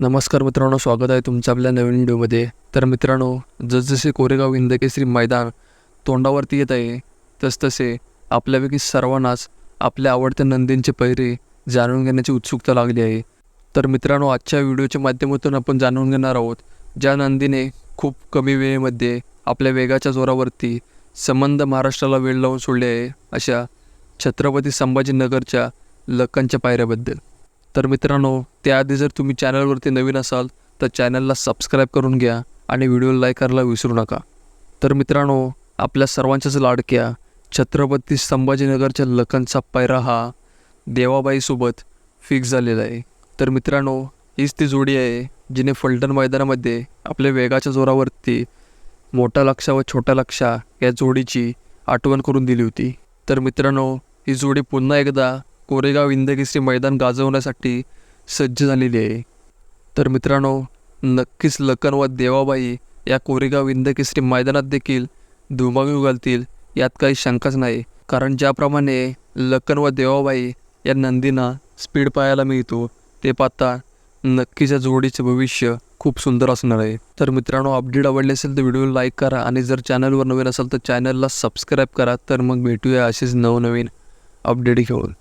नमस्कार मित्रांनो स्वागत आहे तुमचं आपल्या नवीन व्हिडिओमध्ये. तर मित्रांनो जसजसे कोरेगाव हिंदकेसरी मैदान तोंडावरती येत आहे तसतसे आपल्यापैकी सर्वांनाच आपल्या आवडत्या नंदींचे पैरे जाणून घेण्याची उत्सुकता लागली आहे. तर मित्रांनो आजच्या व्हिडिओच्या माध्यमातून आपण जाणून घेणार आहोत ज्या नंदीने खूप कमी वेळेमध्ये आपल्या वेगाच्या जोरावरती संबंध महाराष्ट्राला वेळ लावून सोडले आहे अशा छत्रपती संभाजीनगरच्या लक्कांच्या पायऱ्याबद्दल. तर मित्रांनो त्याआधी जर तुम्ही चॅनलवरती नवीन असाल तर चॅनलला सबस्क्राईब करून घ्या आणि व्हिडिओ लाईक करायला विसरू नका. तर मित्रांनो आपल्या सर्वांच्याच लाडक्या छत्रपती संभाजीनगरच्या लखनचा पायरा हा देवाबाईसोबत फिक्स झालेला आहे. तर मित्रांनो हीच ती जोडी आहे जिने फलटण मैदानामध्ये आपल्या वेगाच्या जोरावरती मोठा लक्षा व छोटा लक्षा या जोडीची आठवण करून दिली होती. तर मित्रांनो ही जोडी पुन्हा एकदा कोरेगाव इंदकेसरी मैदान गाजवण्यासाठी सज्ज झालेली आहे. तर मित्रांनो नक्कीच लखन व देवाबाई या कोरेगाव इंदकेसरी मैदानात देखील धुमाकूळ घालतील यात काही शंकाच नाही. कारण ज्याप्रमाणे लखन व देवाबाई या नंदींना स्पीड पाहायला मिळतो ते पाहता नक्कीच या जोडीचे भविष्य खूप सुंदर असणार आहे. तर मित्रांनो अपडेट आवडले असेल तर व्हिडिओ लाईक करा आणि जर चॅनलवर नवीन असेल तर चॅनलला सबस्क्राईब करा. तर मग भेटूया असेच नवनवीन अपडेट घेऊन.